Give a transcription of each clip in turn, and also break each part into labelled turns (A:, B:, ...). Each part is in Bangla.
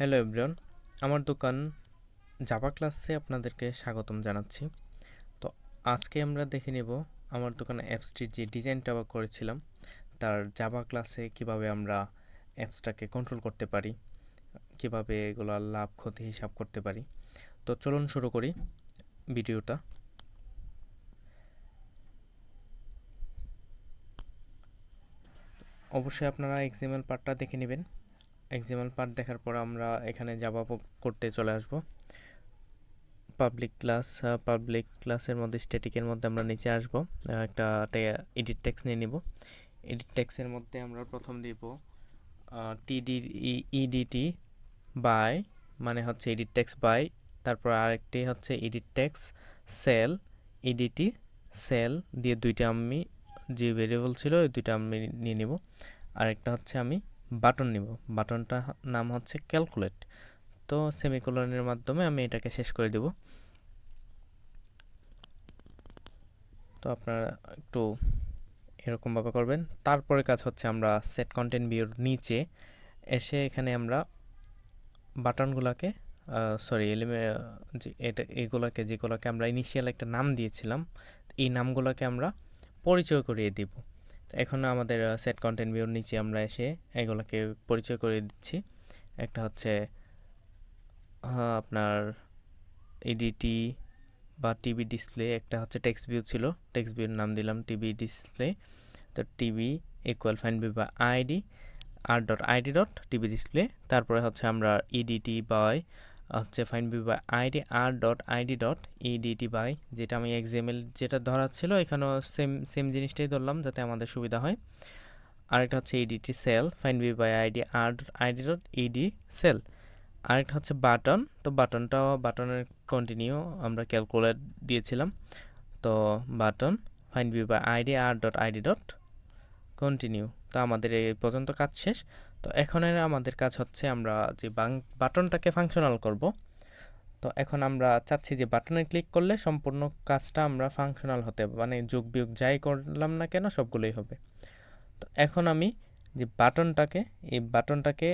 A: হ্যালো এভরিওয়ান, আমার দোকান জাভা ক্লাসে আপনাদেরকে স্বাগতম জানাচ্ছি। তো আজকে আমরা দেখে নেব আমার দোকানে অ্যাপসটির যে ডিজাইনটা করেছিলাম, তার জাভা ক্লাসে কীভাবে আমরা অ্যাপসটাকে কন্ট্রোল করতে পারি, কীভাবে এগুলো লাভ, ক্ষতি, হিসাব করতে পারি। তো চলুন শুরু করি ভিডিওটা। অবশ্যই আপনারা এক্সএমএল পার্টটা দেখে নেবেন। এক্সএমএল পার্ট দেখার পর আমরা এখানে জাভা করতে চলে আসব। পাবলিক ক্লাস পাবলিক ক্লাসের মধ্যে স্ট্যাটিকের মধ্যে আমরা নিচে আসব। একটা এডিট টেক্স নিয়ে নিব। এডিট টেক্সের মধ্যে আমরা প্রথম দিব টিডি ইডিটি বাই মানে হচ্ছে এডিট টেক্স বাই তারপর আরেকটি হচ্ছে edit text sell E D T sell দিয়ে দুইটা আমি যে ভেরিয়েবল ছিল, ওই দুইটা আমি নিয়ে নিব। আরেকটা হচ্ছে আমি বাটন নিব। বাটনটা নাম হচ্ছে ক্যালকুলেট। তো সেমিকোলনের মাধ্যমে আমি এটাকে শেষ করে দেব। তো আপনারা একটু এরকমভাবে করবেন। তারপরে কাজ হচ্ছে আমরা সেট কন্টেন্ট ভিউর নিচে এসে এখানে আমরা বাটনগুলোকে সরি এলিমে এটা, এগুলোকে, যেগুলোকে আমরা ইনিশিয়াল একটা নাম দিয়েছিলাম, এই নামগুলোকে আমরা পরিচয় করিয়ে দিব। এখন আমাদের সেট কন্টেন্ট ভিউর নিচে আমরা এসে এগুলোকে পরিচয় করে দিচ্ছি। একটা হচ্ছে আপনার ইডিটি বা টিভি ডিসপ্লে একটা হচ্ছে টেক্সট ভিউ ছিল। টেক্সট ভিউর নাম দিলাম টিভি ডিসপ্লে তো TV equal find B by ID R dot ID dot TV display তারপরে হচ্ছে আমরা ইডিটি বাই হচ্ছে find B by ID R dot ID dot E D T buy যেটা আমি এক্সএমএল যেটা ধরা ছিল এখানেও সেম সেম জিনিসটাই ধরলাম যাতে আমাদের সুবিধা হয়। আরেকটা হচ্ছে E D T sell find B by ID R ID dot E D sell আরেকটা হচ্ছে বাটন তো বাটনটাও বাটনের কন্টিনিউ আমরা ক্যালকুলেট দিয়েছিলাম। তো button find B by ID R dot ID dot continue তো আমাদের এই পর্যন্ত কাজ শেষ। তো এখন আমাদের কাজ হচ্ছে আমরা যে বাটনটাকে ফাংশনাল করব। তো এখন আমরা চাচ্ছি যে বাটনে ক্লিক করলে সম্পূর্ণ কাজটা আমরা ফাংশনাল হতে মানে যোগ বিয়োগ যাই করলাম না কেন সবগুলোই হবে। তো এখন আমি যে বাটনটাকে, এই বাটনটাকে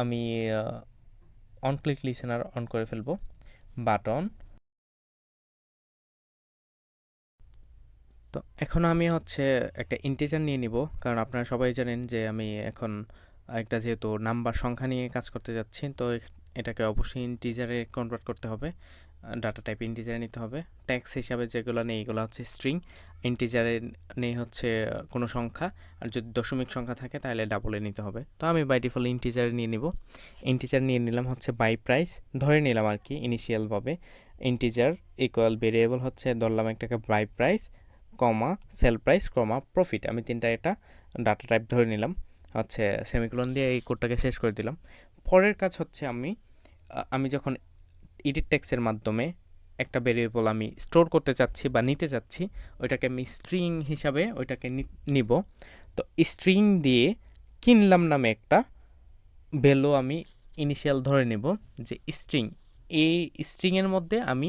A: আমি অন ক্লিক লিসেনার অন করে ফেলব। বাটন। তো এখন আমি হচ্ছে একটা ইন্টিজার নিয়ে নিব। কারণ আপনারা সবাই জানেন যে আমি এখন একটা যেহেতু নাম্বার সংখ্যা নিয়ে কাজ করতে যাচ্ছি, তো এটাকে অবশ্যই ইন্টিজারে কনভার্ট করতে হবে। ডাটা টাইপ ইন্টিজারে নিতে হবে। ট্যাক্স হিসাবে যেগুলো নেই, এগুলো হচ্ছে স্ট্রিং ইন্টিজারে নেই হচ্ছে কোনো সংখ্যা। আর যদি দশমিক সংখ্যা থাকে, তাহলে ডাবলে নিতে হবে। তো আমি বাই ডিফল্ট ইন্টিজারে নিয়ে নিব। ইন্টিজার নিয়ে নিলাম হচ্ছে বাই প্রাইস ধরে নিলাম আর কি ইনিশিয়ালভাবে ইন্টিজার ইকুয়াল ভেরিয়েবল হচ্ছে, ধরলাম একটাকে buy price comma sell price comma profit আমি তিনটা এটা ডাটা টাইপ ধরে নিলাম। হচ্ছে সেমিকোলন দিয়ে এই কোডটাকে শেষ করে দিলাম। পরের কাজ হচ্ছে আমি আমি যখন এডিট টেক্সের মাধ্যমে একটা ভেরিয়েবল আমি স্টোর করতে চাচ্ছি বা নিতে চাচ্ছি, ওইটাকে আমি স্ট্রিং হিসাবে ওইটাকে নিব। তো স্ট্রিং দিয়ে কিনলাম নামে একটা ভ্যালু আমি ইনিশিয়াল ধরে নেব যে স্ট্রিং এই স্ট্রিংয়ের মধ্যে আমি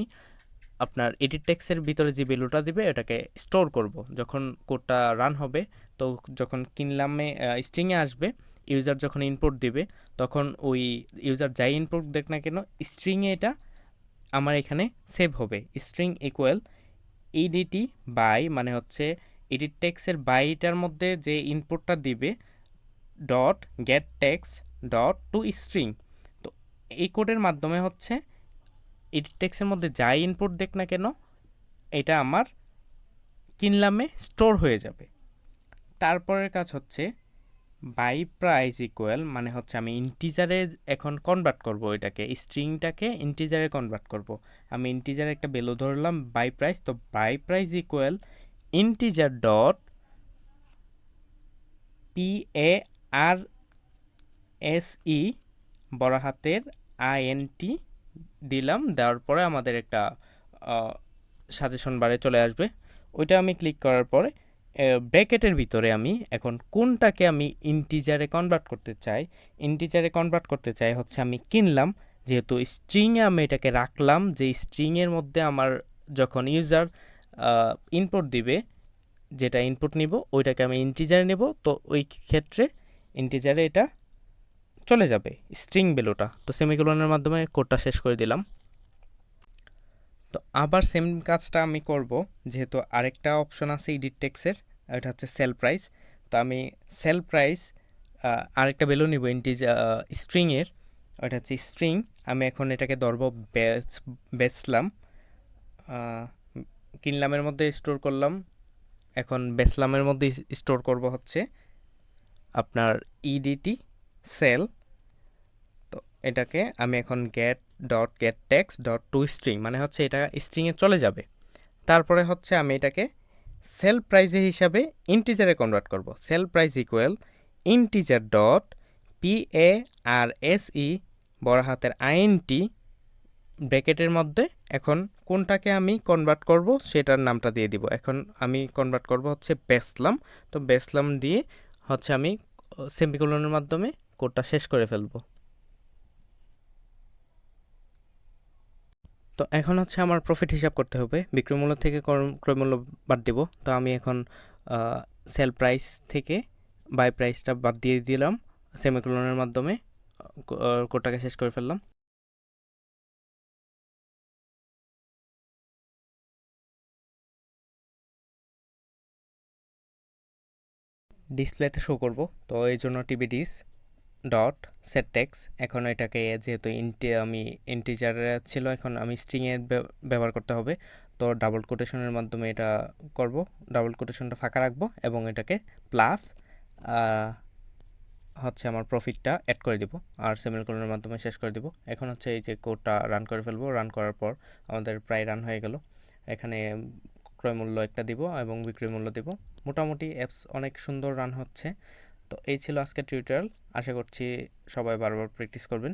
A: আপনার এডিট টেক্সের ভিতরে যে ভ্যালুটা দিবে, এটাকে স্টোর করব। যখন কোডটা রান হবে, তো যখন কিনলামে স্ট্রিংয়ে আসবে ইউজার যখন ইনপুট দিবে, তখন ওই ইউজার যাই ইনপুট দেখ না কেন স্ট্রিংয়ে এটা আমার এখানে সেভ হবে। স্ট্রিং ইকুয়াল ইডিটি বাই মানে হচ্ছে এডিট টেক্সের বাইটার মধ্যে যে ইনপুটটা দিবে dot get text dot to string তো এই কোডের মাধ্যমে হচ্ছে এডিট টেক্সের মধ্যে যাই ইনপুট দেখ না কেন, এটা আমার কিনলামে স্টোর হয়ে যাবে। তারপরের কাজ হচ্ছে বাই প্রাইস ইকুয়াল মানে হচ্ছে আমি ইন্টিজারে এখন কনভার্ট করব এটাকে স্ট্রিংটাকে ইন্টিজারে কনভার্ট করব। আমি ইন্টিজারে একটা ভ্যালু ধরলাম বাই প্রাইস তো buy price equal integer dot P A R S E বড় হাতের টি দিলাম, দেওয়ার পরে আমাদের একটা সাজেশন বারে চলে আসবে। ওইটা আমি ক্লিক করার পরে ব্র্যাকেটের ভিতরে আমি এখন কোনটাকে আমি ইন্টিজারে কনভার্ট করতে চাই? ইন্টিজারে কনভার্ট করতে চাই হচ্ছে আমি কিনলাম, যেহেতু স্ট্রিংয়ে আমি এটাকে রাখলাম, যে স্ট্রিংয়ের মধ্যে আমার যখন ইউজার ইনপুট দিবে, যেটা ইনপুট নিব, ওইটাকে আমি ইন্টিজারে নেব। তো ওই ক্ষেত্রে ইন্টিজারে এটা চলে যাবে স্ট্রিং ভ্যালুটা তো সেমিকোলনের মাধ্যমে কোডটা শেষ করে দিলাম। তো আবার সেম কাজটা আমি করব, যেহেতু আরেকটা অপশন আছে ইডিট টেক্সের এটা হচ্ছে সেল প্রাইস তো আমি সেল প্রাইস আরেকটা ভ্যালু নিব ইন্টিজ স্ট্রিংয়ের ওটা হচ্ছে স্ট্রিং আমি এখন এটাকে ধরবো বেচ বেচলাম কিনলামের মধ্যে স্টোর করলাম। এখন বেচলামের মধ্যে স্টোর করব হচ্ছে আপনার ইডিটি সেল। তো এটাকে আমি এখন get dot get text dot to string মানে হচ্ছে এটা স্ট্রিংয়ে চলে যাবে। তারপরে হচ্ছে আমি এটাকে সেল প্রাইজের হিসাবে ইন্টিজারে কনভার্ট করব। Sell price equal integer dot P A R S E বড় হাতের আইএনটি ব্র্যাকেটের মধ্যে এখন কোনটাকে আমি কনভার্ট করব সেটার নামটা দিয়ে দিব। এখন আমি কনভার্ট করব হচ্ছে বেসলাম তো বেসলাম দিয়ে হচ্ছে আমি সেমিকোলনের মাধ্যমে কোডটা শেষ করে ফেলব। তো এখন হচ্ছে আমার প্রফিট হিসাব করতে হবে। বিক্রয় মূল্য থেকে ক্রয়- ক্রয় বাদ দিব। তো আমি এখন সেল প্রাইস থেকে বাই প্রাইসটা বাদ দিয়ে দিলাম। সেমিকোলনের মাধ্যমে কোডটাকে শেষ করে ফেললাম। ডিসপ্লেতে শো করব। তো এই জন্য টিবিডিস ডট সেট টেক্স এখন এটাকে যেহেতু ইন্টি আমি ইন্টিজার ছিল, এখন আমি স্ট্রিংয়ে ব্যবহার করতে হবে। তো ডাবল কোটেশনের মাধ্যমে এটা করব ডাবল কোটেশনটা ফাঁকা রাখব এবং এটাকে প্লাস হচ্ছে আমার প্রফিটটা অ্যাড করে দিব। আর সেমিল সেমিকোলনের মাধ্যমে শেষ করে দিব। এখন হচ্ছে এই যে কোডটা রান করে ফেলব। রান করার পর আমাদের প্রায় রান হয়ে গেল। এখানে ক্রয় মূল্য একটা দিব এবং বিক্রয় মূল্য দিব। মোটামুটি অ্যাপস অনেক সুন্দর রান হচ্ছে। তো এই ছিল আজকের টিউটোরিয়াল আশা করছি সবাই বারবার প্র্যাকটিস করবেন।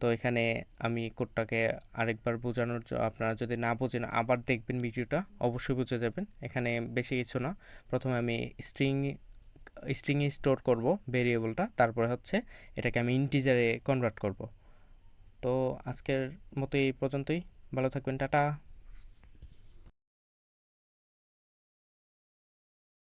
A: তো এখানে আমি কোডটাকে আরেকবার বোঝানোর আপনারা যদি না বোঝেন, আবার দেখবেন ভিডিওটা, অবশ্যই বুঝে যাবেন। এখানে বেশি কিছু না। প্রথমে আমি স্ট্রিং স্ট্রিংয়ে স্টোর করব ভেরিয়েবলটা তারপরে হচ্ছে এটাকে আমি ইন্টিজারে কনভার্ট করব। তো আজকের মতো এই পর্যন্তই। ভালো থাকবেন, টাটা।